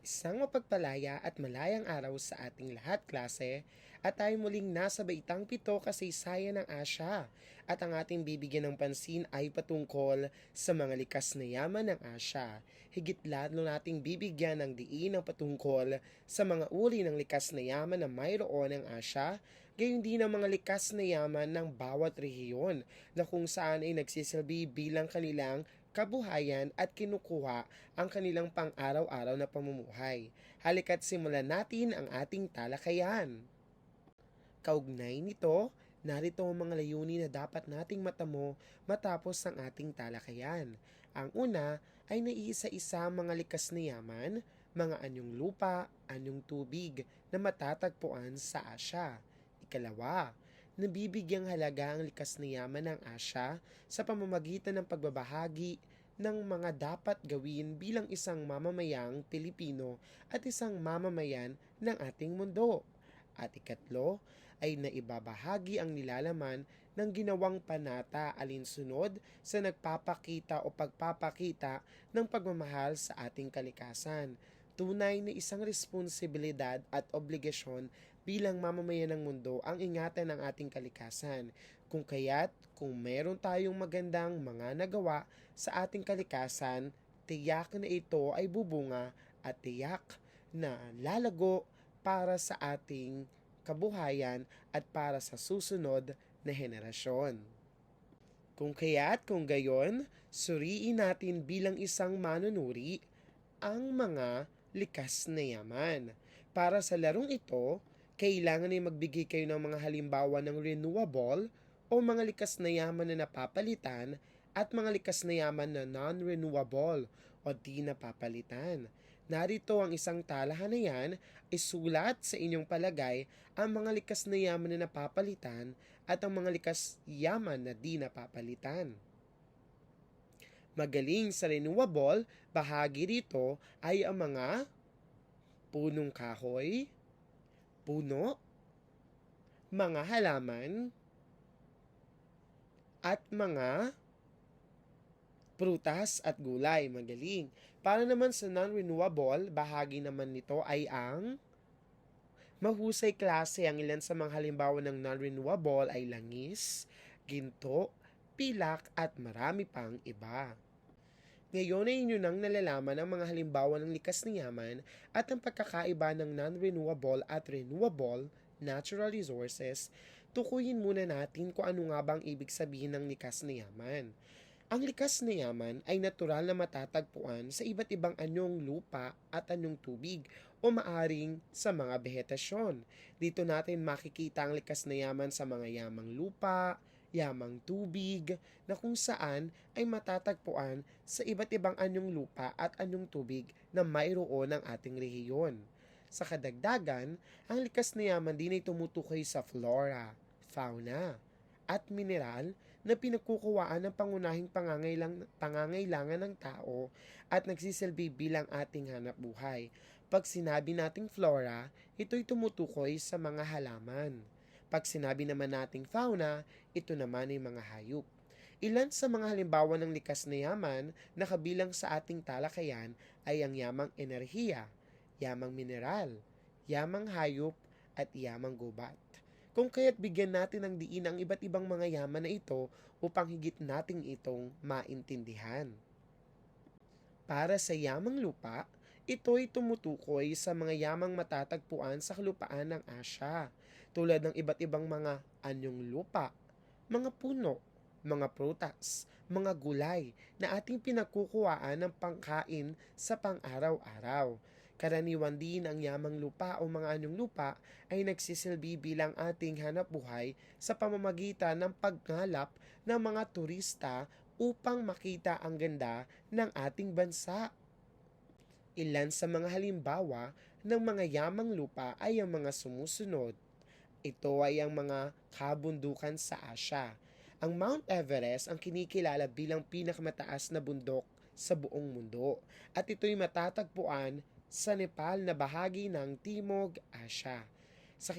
Isang mapagpalaya at malayang araw sa ating lahat, klase, at tayo muling nasa baitang pito kasaysayan ng Asya. At ang ating bibigyan ng pansin ay patungkol sa mga likas na yaman ng Asya. Higit lalo nating bibigyan ng diin ang patungkol sa mga uri ng likas na yaman na mayroon ng Asya, gayon din ang mga likas na yaman ng bawat rehiyon na kung saan ay nagsisilbi bilang kanilang kabuhayan at kinukuha ang kanilang pang-araw-araw na pamumuhay. Halika't simulan natin ang ating talakayan. Kaugnay nito, narito ang mga layunin na dapat nating matamo matapos ang ating talakayan. Ang una ay naiisa-isa mga likas na yaman, mga anyong lupa, anyong tubig na matatagpuan sa Asya. Ikalawa, nabibigyang halaga ang likas na yaman ng Asya sa pamamagitan ng pagbabahagi ng mga dapat gawin bilang isang mamamayang Pilipino at isang mamamayan ng ating mundo. At ikatlo ay naibabahagi ang nilalaman ng ginawang panata alinsunod sa nagpapakita o pagpapakita ng pagmamahal sa ating kalikasan tunay na isang responsibilidad at obligasyon bilang mamamayan ng mundo ang ingatan ng ating kalikasan. Kung kaya't, kung meron tayong magandang mga nagawa sa ating kalikasan, tiyak na ito ay bubunga at tiyak na lalago para sa ating kabuhayan at para sa susunod na henerasyon. Kung kaya't kung gayon, suriin natin bilang isang manunuri ang mga likas na yaman. Para sa larong ito, kailangan ay magbigay kayo ng mga halimbawa ng renewable o mga likas na yaman na napapalitan at mga likas na yaman na non-renewable o di napapalitan. Narito ang isang talahan na yan, isulat sa inyong palagay ang mga likas na yaman na napapalitan at ang mga likas yaman na di napapalitan. Magaling sa renewable, bahagi rito ay ang mga punong kahoy, puno, mga halaman, at mga prutas at gulay. Magaling. Para naman sa non-renewable, bahagi naman nito ay ang mahusay klase. Ang ilan sa mga halimbawa ng non-renewable ay langis, ginto, pilak at marami pang iba. Ngayon ay inyo nang nalalaman ang mga halimbawa ng likas na yaman at ang pagkakaiba ng non-renewable at renewable natural resources, tukuyin muna natin kung ano nga bang ibig sabihin ng likas na yaman. Ang likas na yaman ay natural na matatagpuan sa iba't ibang anyong lupa at anyong tubig o maaring sa mga vegetasyon. Dito natin makikita ang likas na yaman sa mga yamang lupa, yamang tubig, na kung saan ay matatagpuan sa iba't ibang anyong lupa at anyong tubig na mayroon ng ating rehiyon. Sa kadagdagan, ang likas na yaman din ay tumutukoy sa flora, fauna, at mineral na pinagkukuwaan ng pangunahing pangangailang, pangangailangan ng tao at nagsisilbi bilang ating hanap buhay. Pag sinabi nating flora, ito'y tumutukoy sa mga halaman. Pag sinabi naman nating fauna, ito naman ay mga hayop. Ilan sa mga halimbawa ng likas na yaman na kabilang sa ating talakayan ay ang yamang enerhiya, yamang mineral, yamang hayop, at yamang gubat. Kung kaya't bigyan natin ng diin ang iba't ibang mga yaman na ito upang higit nating itong maintindihan. Para sa yamang lupa, ito'y tumutukoy sa mga yamang matatagpuan sa kalupaan ng Asya, tulad ng iba't ibang mga anyong lupa, mga puno, mga prutas, mga gulay na ating pinagkukuhaan ng pangkain sa pang-araw-araw. Karaniwan din ang yamang lupa o mga anyong lupa ay nagsisilbi bilang ating hanap buhay sa pamamagitan ng pagngalap ng mga turista upang makita ang ganda ng ating bansa. Ilan sa mga halimbawa ng mga yamang lupa ay ang mga sumusunod. Ito ay ang mga kabundukan sa Asya. Ang Mount Everest ang kinikilala bilang pinakamataas na bundok sa buong mundo at ito'y matatagpuan sa Nepal na bahagi ng Timog Asya. Sa,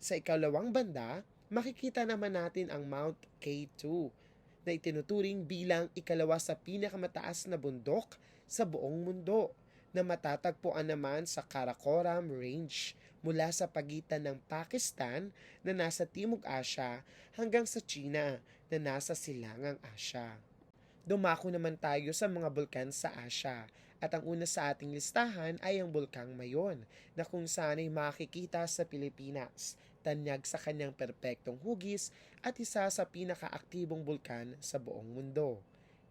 sa ikalawang banda, makikita naman natin ang Mount K2 na itinuturing bilang ikalawa sa pinakamataas na bundok sa buong mundo. na matatagpuan naman sa Karakoram Range mula sa pagitan ng Pakistan na nasa Timog Asya hanggang sa China na nasa Silangang Asya. Dumako naman tayo sa mga bulkan sa Asya at ang una sa ating listahan ay ang Bulkang Mayon na kung saan ay makikita sa Pilipinas tanyag sa kanyang perpektong hugis at isa sa pinakaaktibong bulkan sa buong mundo.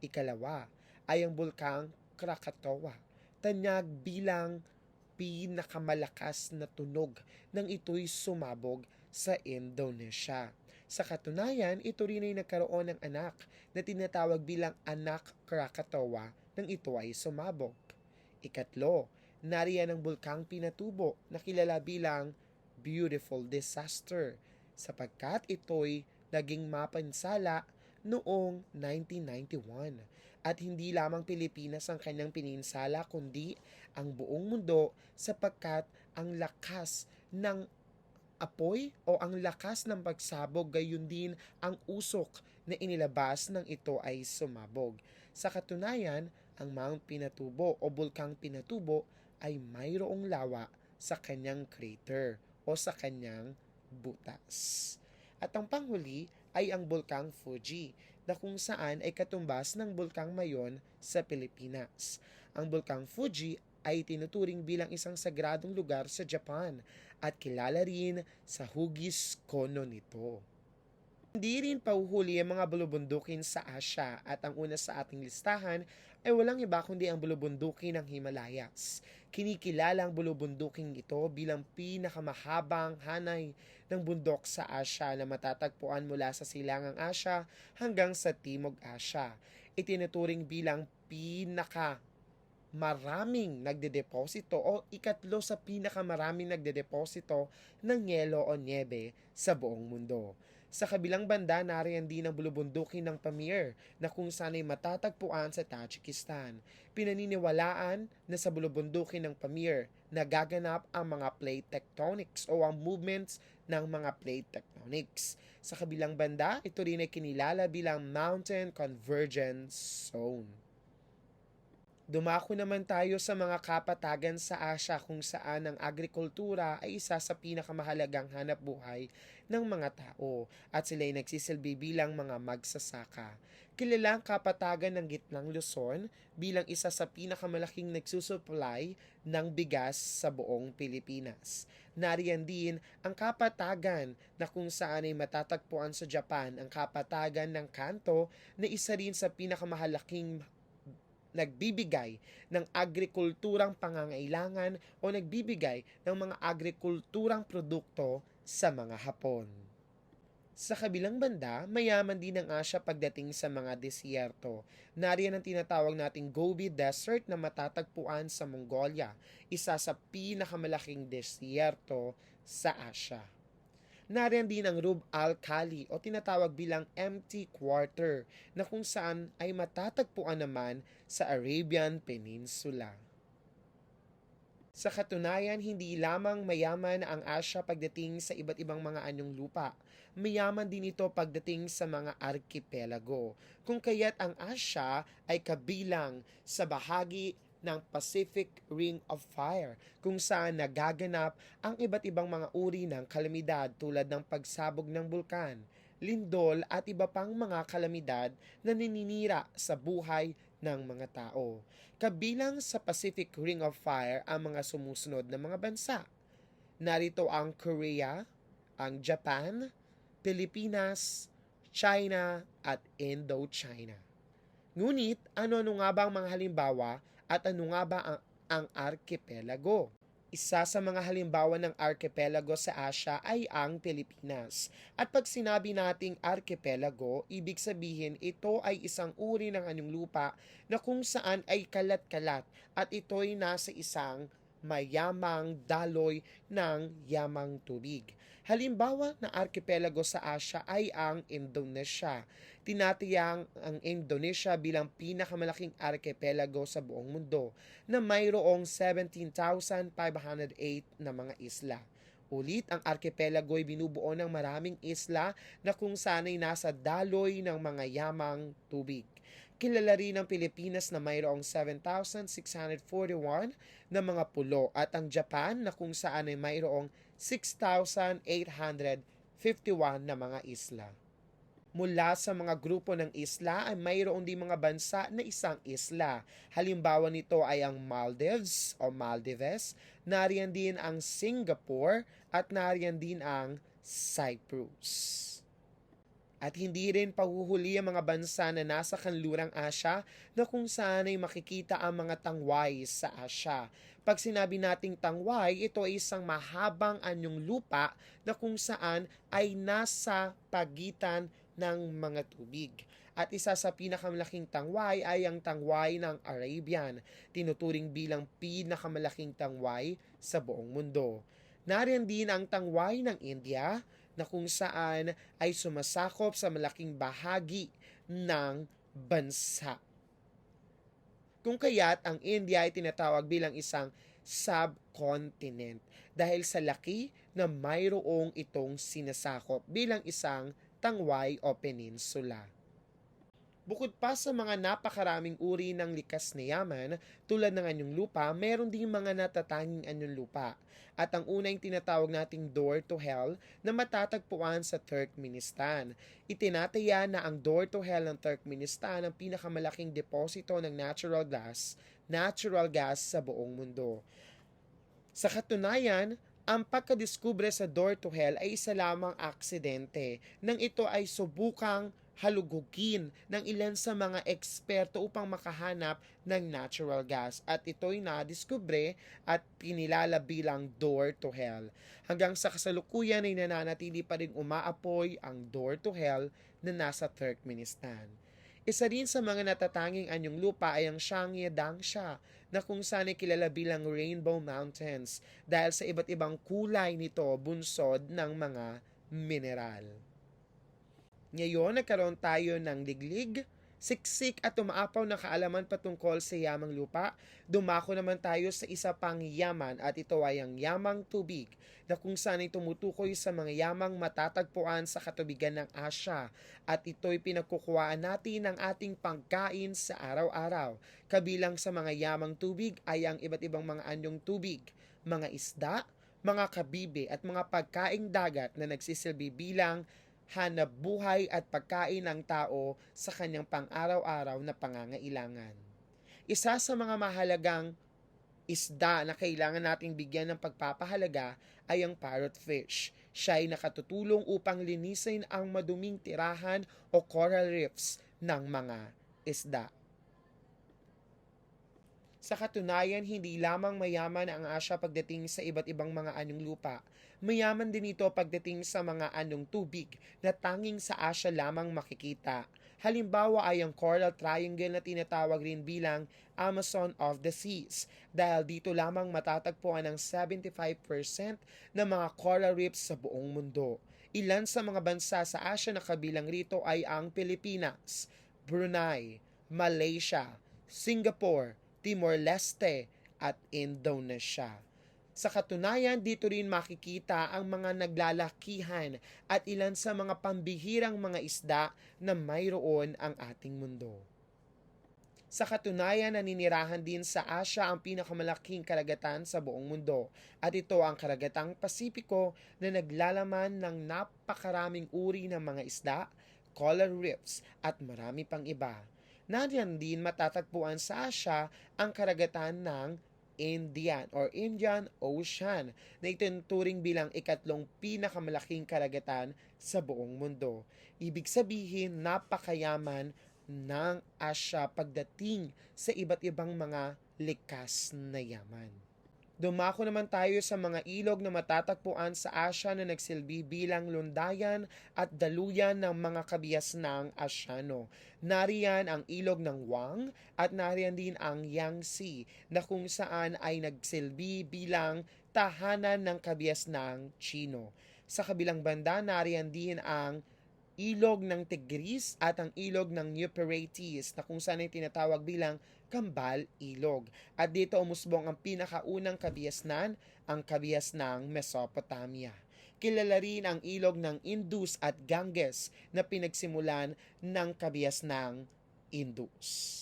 Ikalawa ay ang bulkang Krakatoa, tanyag bilang pinakamalakas na tunog nang ito'y sumabog sa Indonesia. Sa katunayan, ito rin ay nagkaroon ng anak na tinatawag bilang anak Krakatoa nang ito ay sumabog. Ikatlo, nariyan ang bulkang Pinatubo na kilala bilang beautiful disaster sapagkat ito'y naging mapansala noong 1991 at hindi lamang Pilipinas ang kanyang pininsala kundi ang buong mundo sapagkat ang lakas ng apoy o ang lakas ng pagsabog gayon din ang usok na inilabas ng ito ay sumabog. Sa katunayan, ang Mount Pinatubo o Bulkang Pinatubo ay mayroong lawa sa kanyang crater o sa kanyang butas. At ang panghuli ay ang Bulkang Fuji na kung saan ay katumbas ng Bulkang Mayon sa Pilipinas. Ang Bulkang Fuji ay tinuturing bilang isang sagradong lugar sa Japan at kilala rin sa hugis kono nito. Hindi rin pauhuli ang mga bulubundukin sa Asya at ang una sa ating listahan ay walang iba kundi ang bulubundukin ng Himalayas. Kinikilala ang bulubunduking ito bilang pinakamahabang hanay ng bundok sa Asya na matatagpuan mula sa Silangang Asya hanggang sa Timog Asya. Itinuturing bilang pinaka maraming nagdedeposito o ikatlo sa pinakamaraming nagdedeposito ng yelo o niebe sa buong mundo. Sa kabilang banda, nariyan din ang bulubundukin ng Pamir na kung saan ay matatagpuan sa Tajikistan. Pinaniniwalaan na sa bulubundukin ng Pamir nagaganap ang mga plate tectonics o ang movements ng mga plate tectonics. Sa kabilang banda, ito rin ay kinilala bilang Mountain Convergence Zone. Dumako naman tayo sa mga kapatagan sa Asya kung saan ang agrikultura ay isa sa pinakamahalagang hanap buhay ng mga tao at sila ay nagsisilbi bilang mga magsasaka. Kilala ang kapatagan ng Gitnang Luzon bilang isa sa pinakamalaking nagsusupply ng bigas sa buong Pilipinas. Nariyan din ang kapatagan na kung saan ay matatagpuan sa Japan ang kapatagan ng Kanto na isa rin sa pinakamahalaking nagbibigay ng agrikulturang pangangailangan o nagbibigay ng mga agrikulturang produkto sa mga Hapon. Sa kabilang banda, mayaman din ang Asya pagdating sa mga desierto. Nariyan ang tinatawag nating Gobi Desert na matatagpuan sa Mongolia, isa sa pinakamalaking desierto sa Asya. Nariyan din ang Rub al-Khali o tinatawag bilang empty quarter na kung saan ay matatagpuan naman sa Arabian Peninsula. Sa katunayan, hindi lamang mayaman ang Asya pagdating sa iba't ibang mga anyong lupa. Mayaman din ito pagdating sa mga arkipelago. Kung kaya't ang Asya ay kabilang sa bahagi ng Pacific Ring of Fire kung saan nagaganap ang iba't ibang mga uri ng kalamidad tulad ng pagsabog ng bulkan, lindol at iba pang mga kalamidad na nininira sa buhay ng mga tao. Kabilang sa Pacific Ring of Fire ang mga sumusunod na mga bansa. Narito ang Korea, ang Japan, Pilipinas, China at Indochina. Ngunit ano-ano nga ba ang mga halimbawa at ano nga ba ang, ang archipelago? Isa sa mga halimbawa ng archipelago sa Asia ay ang Pilipinas. At pag sinabi nating archipelago, ibig sabihin ito ay isang uri ng anyong lupa na kung saan ay kalat-kalat at ito'y nasa isang mayamang daloy ng yamang tubig. Halimbawa na archipelago sa Asia ay ang Indonesia. Tinatiyang ang Indonesia bilang pinakamalaking archipelago sa buong mundo na mayroong 17,508 na mga isla. Ulit, ang archipelago ay binubuo ng maraming isla na kung sanay nasa daloy ng mga yamang tubig. Kilala rin ang Pilipinas na mayroong 7,641 na mga pulo at ang Japan na kung saan ay mayroong 6,851 na mga isla. Mula sa mga grupo ng isla ay mayroon din mga bansa na isang isla. Halimbawa nito ay ang Maldives o Maldives, nariyan din ang Singapore at nariyan din ang Cyprus. At hindi rin pahuhuli ang mga bansa na nasa kanlurang Asya na kung saan ay makikita ang mga tangway sa Asya. Pag sinabi nating tangway, ito ay isang mahabang anyong lupa na kung saan ay nasa pagitan ng mga tubig. At isa sa pinakamalaking tangway ay ang tangway ng Arabian, tinuturing bilang pinakamalaking tangway sa buong mundo. Nariyan din ang tangway ng India, na kung saan ay sumasakop sa malaking bahagi ng bansa. Kung kaya't ang India ay tinatawag bilang isang subcontinent dahil sa laki na mayroong itong sinasakop bilang isang tangway o peninsula. Bukod pa sa mga napakaraming uri ng likas na yaman, tulad ng anyong lupa, meron ding mga natatanging anyong lupa. At ang una yung tinatawag nating door to hell na matatagpuan sa Turkmenistan. Itinataya na ang door to hell ng Turkmenistan ang pinakamalaking deposito ng natural gas, natural gas sa buong mundo. Sa katunayan, ang pagkadiskubre sa door to hell ay isa lamang aksidente nang ito ay subukang halugugin ng ilan sa mga eksperto upang makahanap ng natural gas at ito'y nadiskubre at pinilala bilang door to hell. Hanggang sa kasalukuyan ay nananatili pa rin umaapoy ang door to hell na nasa Turkmenistan. Isa rin sa mga natatanging anyong lupa ay ang Shangye Dangsha na kung saan ay kilala bilang Rainbow Mountains dahil sa iba't ibang kulay nito bunsod ng mga mineral. Ngayon, nagkaroon tayo ng liglig, siksik at umaapaw na kaalaman patungkol sa yamang lupa. Dumako naman tayo sa isa pang yaman at ito ay ang yamang tubig na kung saan ay tumutukoy sa mga yamang matatagpuan sa katubigan ng Asya at ito'y pinagkukuhaan natin ng ating pagkain sa araw-araw. Kabilang sa mga yamang tubig ay ang iba't ibang mga anyong tubig, mga isda, mga kabibe at mga pagkaing dagat na nagsisilbi bilang hanap buhay at pagkain ng tao sa kanyang pang-araw-araw na pangangailangan. Isa sa mga mahalagang isda na kailangan nating bigyan ng pagpapahalaga ay ang parrotfish. Siya ay nakatutulong upang linisin ang maduming tirahan o coral reefs ng mga isda. Sa katunayan, hindi lamang mayaman ang Asya pagdating sa iba't ibang mga anyong lupa. Mayaman din ito pagdating sa mga anyong tubig na tanging sa Asya lamang makikita. Halimbawa ay ang Coral Triangle na tinatawag rin bilang Amazon of the Seas dahil dito lamang matatagpuan ang 75% ng mga coral reefs sa buong mundo. Ilan sa mga bansa sa Asya na kabilang rito ay ang Pilipinas, Brunei, Malaysia, Singapore, Timor-Leste at Indonesia. Sa katunayan, dito rin makikita ang mga naglalakihan at ilan sa mga pambihirang mga isda na mayroon ang ating mundo. Sa katunayan, naninirahan din sa Asya ang pinakamalaking karagatan sa buong mundo at ito ang karagatang Pasipiko na naglalaman ng napakaraming uri ng mga isda, coral reefs at marami pang iba. Nariyan din matatagpuan sa Asya ang karagatan ng Indian or Indian Ocean na itinuturing bilang ikatlong pinakamalaking karagatan sa buong mundo. Ibig sabihin, napakayaman ng Asya pagdating sa iba't ibang mga likas na yaman. Dumako naman tayo sa mga ilog na matatagpuan sa Asya na nagsilbi bilang lundayan at daluyan ng mga kabias ng Asyano. Nariyan ang ilog ng Wang at nariyan din ang Yangtze na kung saan ay nagsilbi bilang tahanan ng kabias ng Chino. Sa kabilang banda, nariyan din ang ilog ng Tigris at ang ilog ng Euphrates na kung saan ay tinatawag bilang Kambal Ilog. At dito umusbong ang pinakaunang kabiasnan, ang kabias ng Mesopotamia. Kilala rin ang ilog ng Indus at Ganges na pinagsimulan ng kabias ng Indus.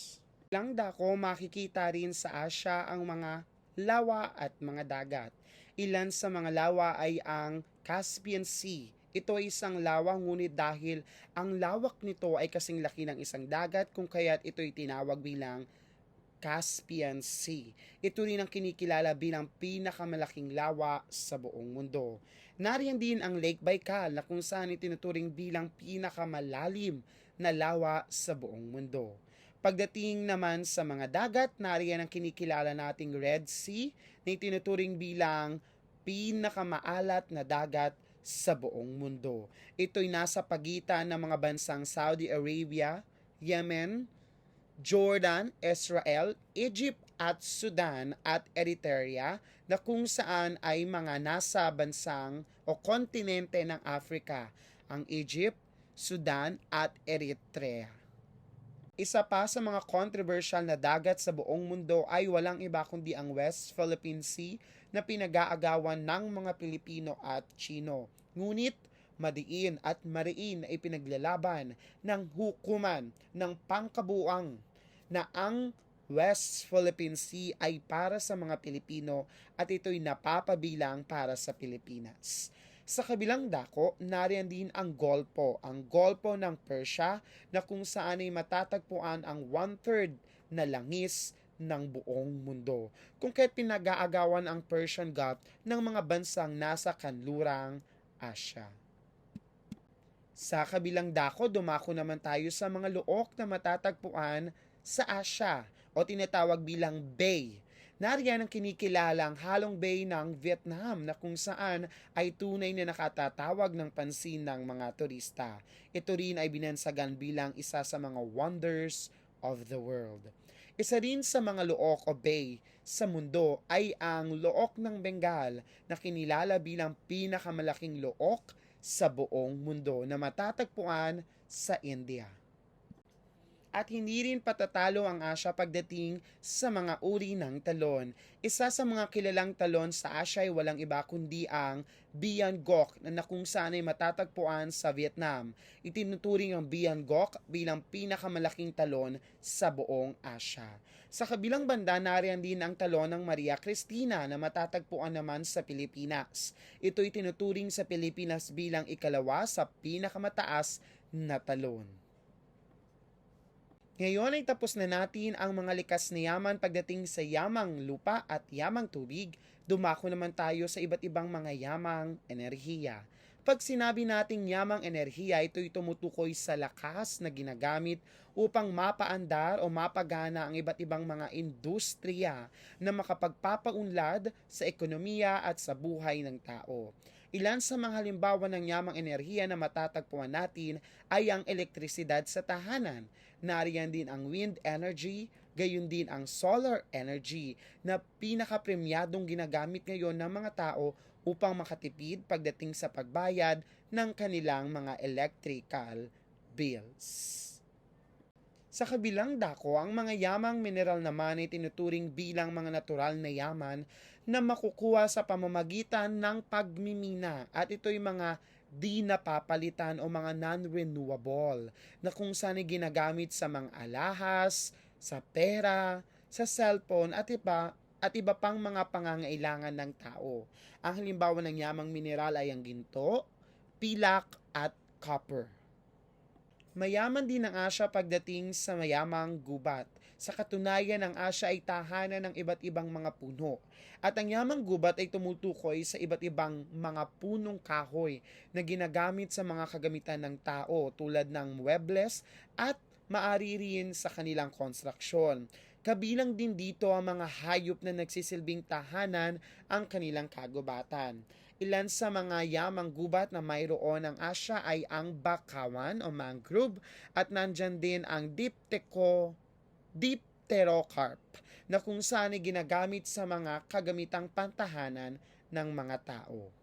Lang dako makikita rin sa Asya ang mga lawa at mga dagat. Ilan sa mga lawa ay ang Caspian Sea. Ito ay isang lawa ngunit dahil ang lawak nito ay kasing laki ng isang dagat kung kaya't ito'y tinawag bilang Caspian Sea. Ito rin ang kinikilala bilang pinakamalaking lawa sa buong mundo. Nariyan din ang Lake Baikal na kung saan itinuturing bilang pinakamalalim na lawa sa buong mundo. Pagdating naman sa mga dagat, nariyan ang kinikilala nating Red Sea na itinuturing bilang pinakamaalat na dagat sa buong mundo. Ito'y nasa pagitan ng mga bansang Saudi Arabia, Yemen, Jordan, Israel, Egypt at Sudan at Eritrea na kung saan ay mga nasa bansang o kontinente ng Africa, ang Egypt, Sudan at Eritrea. Isa pa sa mga controversial na dagat sa buong mundo ay walang iba kundi ang West Philippine Sea na pinag-aagawan ng mga Pilipino at Chino. Ngunit madiin at mariin ay pinaglalaban ng hukuman ng pangkabuang na ang West Philippine Sea ay para sa mga Pilipino at ito'y napapabilang para sa Pilipinas. Sa kabilang dako, nariyan din ang Golpo, ang Golpo ng Persia na kung saan ay matatagpuan ang one-third na langis ng buong mundo. Kung kaya't pinag-aagawan ang Persian Gulf ng mga bansang nasa kanlurang Asya. Sa kabilang dako, dumako naman tayo sa mga luok na matatagpuan sa Asya o tinatawag bilang Bay. Nariyan ang kinikilalang Halong Bay ng Vietnam na kung saan ay tunay na nakatatawag ng pansin ng mga turista. Ito rin ay binansagan bilang isa sa mga wonders of the world. Isa rin sa mga look o bay sa mundo ay ang look ng Bengal na kinilala bilang pinakamalaking look sa buong mundo na matatagpuan sa India at hindi rin patatalo ang Asya pagdating sa mga uri ng talon. Isa sa mga kilalang talon sa Asya ay walang iba kundi ang Bian Gok na kung saan ay matatagpuan sa Vietnam. Itinuturing ang Bian Gok bilang pinakamalaking talon sa buong Asya. Sa kabilang banda, nariyan din ang talon ng Maria Cristina na matatagpuan naman sa Pilipinas. Ito'y tinuturing sa Pilipinas bilang ikalawa sa pinakamataas na talon. Ngayon ay tapos na natin ang mga likas na yaman pagdating sa yamang lupa at yamang tubig. Dumako naman tayo sa iba't ibang mga yamang enerhiya. Pag sinabi nating yamang enerhiya, ito'y tumutukoy sa lakas na ginagamit upang mapaandar o mapagana ang iba't ibang mga industriya na makapagpapaunlad sa ekonomiya at sa buhay ng tao. Ilan sa mga halimbawa ng yamang enerhiya na matatagpuan natin ay ang elektrisidad sa tahanan, Nariyan din ang wind energy, gayon din ang solar energy na pinakapremyadong ginagamit ngayon ng mga tao upang makatipid pagdating sa pagbayad ng kanilang mga electrical bills. Sa kabilang dako, ang mga yamang mineral naman ay tinuturing bilang mga natural na yaman na makukuha sa pamamagitan ng pagmimina at ito'y mga di napapalitan o mga non-renewable na kung saan ginagamit sa mga alahas, sa pera, sa cellphone at iba at iba pang mga pangangailangan ng tao. Ang halimbawa ng yamang mineral ay ang ginto, pilak at copper. Mayaman din ang Asya pagdating sa mayamang gubat. Sa katunayan, ang Asya ay tahanan ng iba't ibang mga puno. At ang yamang gubat ay tumutukoy sa iba't ibang mga punong kahoy na ginagamit sa mga kagamitan ng tao tulad ng muebles at maari rin sa kanilang konstruksyon. Kabilang din dito ang mga hayop na nagsisilbing tahanan ang kanilang kagubatan. Ilan sa mga yamang gubat na mayroon ng Asya ay ang bakawan o mangrove at nandyan din ang dipteko, dipterocarp na kung saan ay ginagamit sa mga kagamitang pantahanan ng mga tao.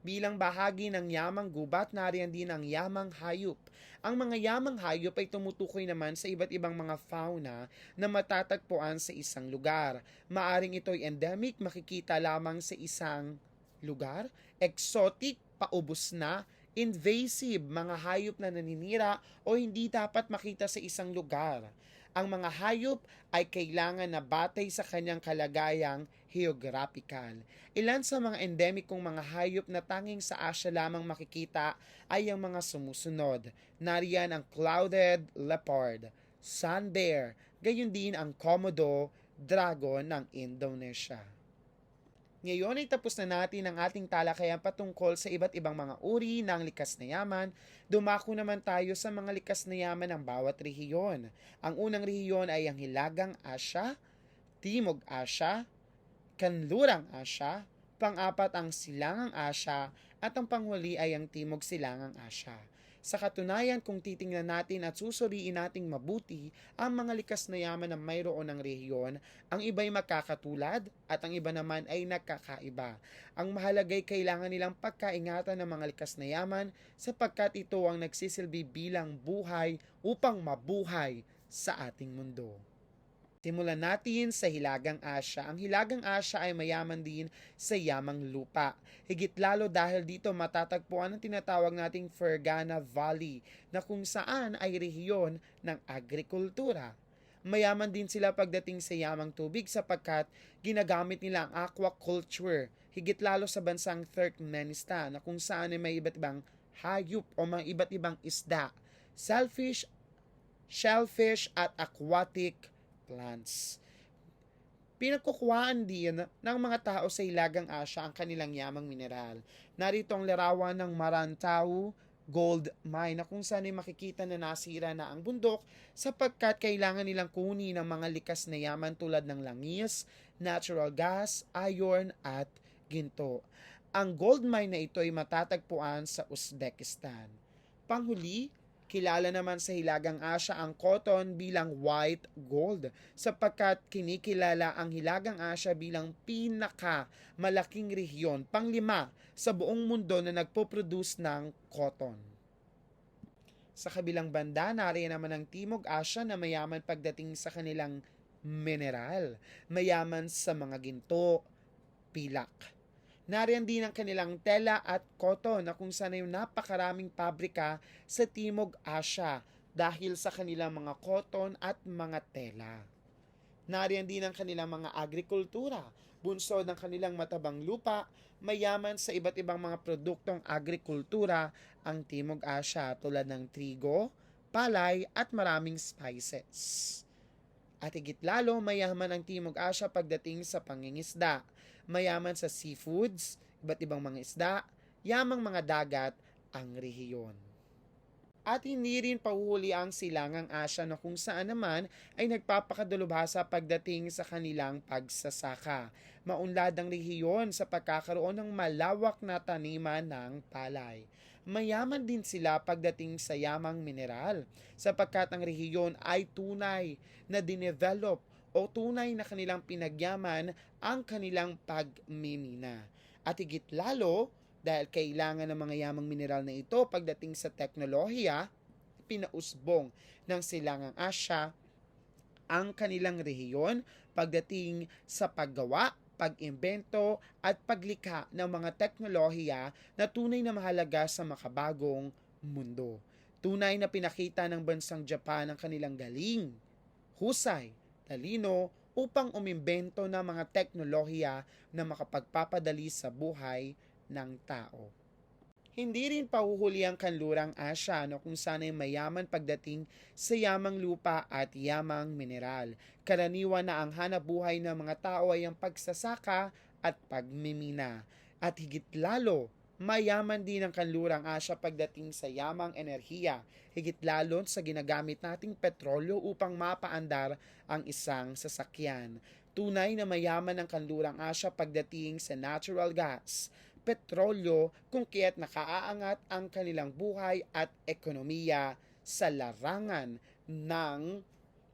Bilang bahagi ng yamang gubat, nariyan din ang yamang hayop. Ang mga yamang hayop ay tumutukoy naman sa iba't ibang mga fauna na matatagpuan sa isang lugar. Maaring ito'y endemic, makikita lamang sa isang lugar, exotic, paubos na, invasive, mga hayop na naninira o hindi dapat makita sa isang lugar. Ang mga hayop ay kailangan na batay sa kanyang kalagayang geographical. Ilan sa mga endemikong mga hayop na tanging sa Asia lamang makikita ay ang mga sumusunod. Nariyan ang clouded leopard, sun bear, gayon din ang komodo dragon ng Indonesia. Ngayon ay tapos na natin ang ating talakayan patungkol sa iba't ibang mga uri ng likas na yaman. Dumako naman tayo sa mga likas na yaman ng bawat rehiyon. Ang unang rehiyon ay ang Hilagang Asya, Timog Asya, Kanlurang Asya, pang-apat ang Silangang Asya, at ang panghuli ay ang Timog Silangang Asya. Sa katunayan, kung titingnan natin at susuriin nating mabuti ang mga likas na yaman na mayroon ng rehiyon, ang iba'y makakatulad at ang iba naman ay nagkakaiba. Ang mahalagay kailangan nilang pagkaingatan ng mga likas na yaman sapagkat ito ang nagsisilbi bilang buhay upang mabuhay sa ating mundo. Simulan natin sa Hilagang Asya. Ang Hilagang Asya ay mayaman din sa yamang lupa. Higit lalo dahil dito matatagpuan ang tinatawag nating Fergana Valley na kung saan ay rehiyon ng agrikultura. Mayaman din sila pagdating sa yamang tubig sapagkat ginagamit nila ang aquaculture, higit lalo sa bansang Turkmenistan na kung saan ay may iba't ibang hayop o mga iba't ibang isda, shellfish, shellfish at aquatic plants. Pinagkukuhaan din ng mga tao sa Ilagang Asya ang kanilang yamang mineral. Narito ang larawan ng Marantau Gold Mine na kung saan ay makikita na nasira na ang bundok sapagkat kailangan nilang kunin ng mga likas na yaman tulad ng langis, natural gas, iron at ginto. Ang gold mine na ito ay matatagpuan sa Uzbekistan. Panghuli, Kilala naman sa Hilagang Asya ang cotton bilang white gold sapagkat kinikilala ang Hilagang Asya bilang pinaka malaking rehiyon, panglima sa buong mundo na nagpo-produce ng cotton. Sa kabilang banda, nariyan naman ang Timog Asya na mayaman pagdating sa kanilang mineral. Mayaman sa mga ginto, pilak, Nariyan din ang kanilang tela at cotton na kung saan ay napakaraming pabrika sa Timog Asya dahil sa kanilang mga cotton at mga tela. Nariyan din ang kanilang mga agrikultura, bunsod ng kanilang matabang lupa, mayaman sa iba't ibang mga produktong agrikultura ang Timog Asya tulad ng trigo, palay at maraming spices. At higit lalo, mayaman ang Timog Asya pagdating sa pangingisda mayaman sa seafoods, iba't ibang mga isda, yamang mga dagat ang rehiyon. At hindi rin pahuhuli ang silangang Asya na kung saan naman ay nagpapakadalubhasa pagdating sa kanilang pagsasaka. Maunlad ang rehiyon sa pagkakaroon ng malawak na taniman ng palay. Mayaman din sila pagdating sa yamang mineral sapagkat ang rehiyon ay tunay na dinevelop o tunay na kanilang pinagyaman ang kanilang pagmimina. At higit lalo, dahil kailangan ng mga yamang mineral na ito pagdating sa teknolohiya, pinausbong ng silangang Asya ang kanilang rehiyon pagdating sa paggawa, pag-imbento at paglikha ng mga teknolohiya na tunay na mahalaga sa makabagong mundo. Tunay na pinakita ng bansang Japan ang kanilang galing, husay, talino upang umimbento ng mga teknolohiya na makapagpapadali sa buhay ng tao. Hindi rin pahuhuli ang kanlurang Asya no kung saan ay mayaman pagdating sa yamang lupa at yamang mineral. Karaniwan na ang hanap buhay ng mga tao ay ang pagsasaka at pagmimina. At higit lalo Mayaman din ang kanlurang Asya pagdating sa yamang enerhiya, higit lalo sa ginagamit nating petrolyo upang mapaandar ang isang sasakyan. Tunay na mayaman ang kanlurang Asya pagdating sa natural gas, petrolyo kung kaya't nakaaangat ang kanilang buhay at ekonomiya sa larangan ng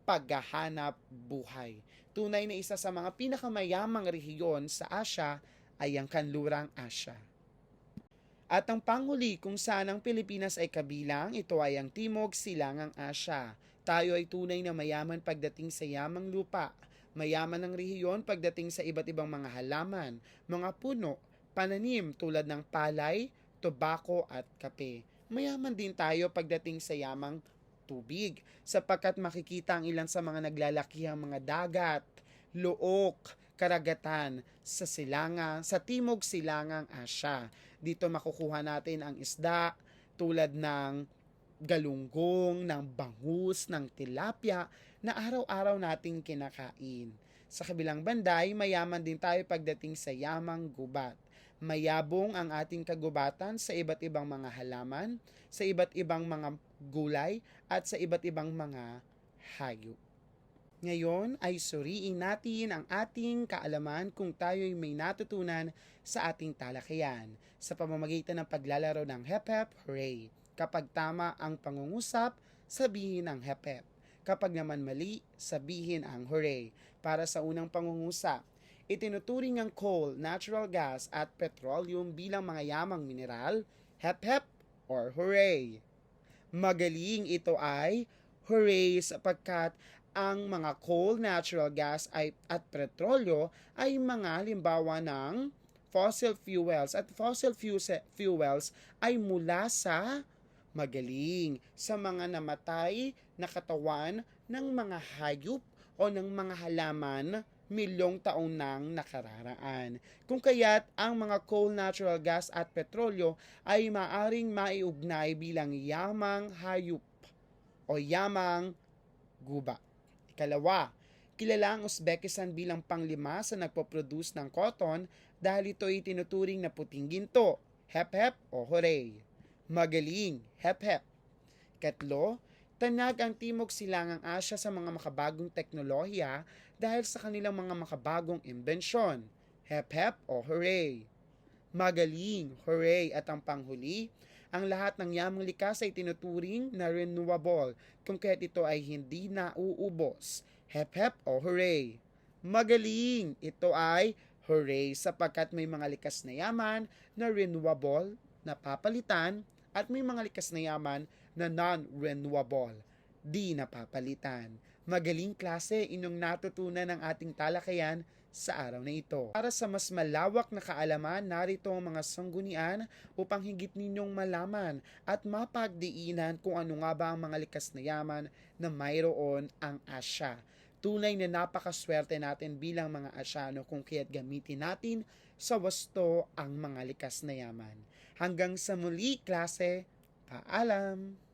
paghahanap buhay. Tunay na isa sa mga pinakamayamang rehiyon sa Asya ay ang kanlurang Asya. At ang panghuli kung saan ang Pilipinas ay kabilang, ito ay ang Timog Silangang Asya. Tayo ay tunay na mayaman pagdating sa yamang lupa. Mayaman ang rehiyon pagdating sa iba't ibang mga halaman, mga puno, pananim tulad ng palay, tobako at kape. Mayaman din tayo pagdating sa yamang tubig sapagkat makikita ang ilan sa mga naglalakihang mga dagat, luok, karagatan sa silangang, sa timog silangang Asya. Dito makukuha natin ang isda tulad ng galunggong, ng bangus, ng tilapia na araw-araw nating kinakain. Sa kabilang banday, mayaman din tayo pagdating sa yamang gubat. Mayabong ang ating kagubatan sa iba't ibang mga halaman, sa iba't ibang mga gulay, at sa iba't ibang mga hayop. Ngayon ay suriin natin ang ating kaalaman kung tayo'y may natutunan sa ating talakayan sa pamamagitan ng paglalaro ng Hep Hep Hooray. Kapag tama ang pangungusap, sabihin ang Hep Hep. Kapag naman mali, sabihin ang Hooray. Para sa unang pangungusap, itinuturing ang coal, natural gas at petroleum bilang mga yamang mineral, Hep Hep or Hooray. Magaling ito ay Hooray sapagkat ang mga coal, natural gas ay, at petrolyo ay mga halimbawa ng fossil fuels at fossil fu- fuels ay mula sa magaling sa mga namatay na katawan ng mga hayop o ng mga halaman milyong taon nang nakararaan. Kung kaya't ang mga coal, natural gas at petrolyo ay maaring maiugnay bilang yamang hayop o yamang guba. Ikalawa, kilala ang Uzbekistan bilang panglima sa nagpo-produce ng cotton dahil ito ay tinuturing na puting ginto, hep-hep o hooray. Magaling, hep-hep. Katlo, tanag ang Timog Silangang Asya sa mga makabagong teknolohiya dahil sa kanilang mga makabagong imbensyon, hep-hep o hooray. Magaling, hooray at ang panghuli, ang lahat ng yamang likas ay tinuturing na renewable kung kaya't ito ay hindi nauubos. Hep hep o hooray! Magaling! Ito ay hooray sapagkat may mga likas na yaman na renewable na papalitan at may mga likas na yaman na non-renewable, di napapalitan. Magaling klase inyong natutunan ng ating talakayan sa araw na ito. Para sa mas malawak na kaalaman, narito ang mga sanggunian upang higit ninyong malaman at mapagdiinan kung ano nga ba ang mga likas na yaman na mayroon ang Asya. Tunay na napakaswerte natin bilang mga Asyano kung kaya't gamitin natin sa wasto ang mga likas na yaman. Hanggang sa muli, klase, paalam!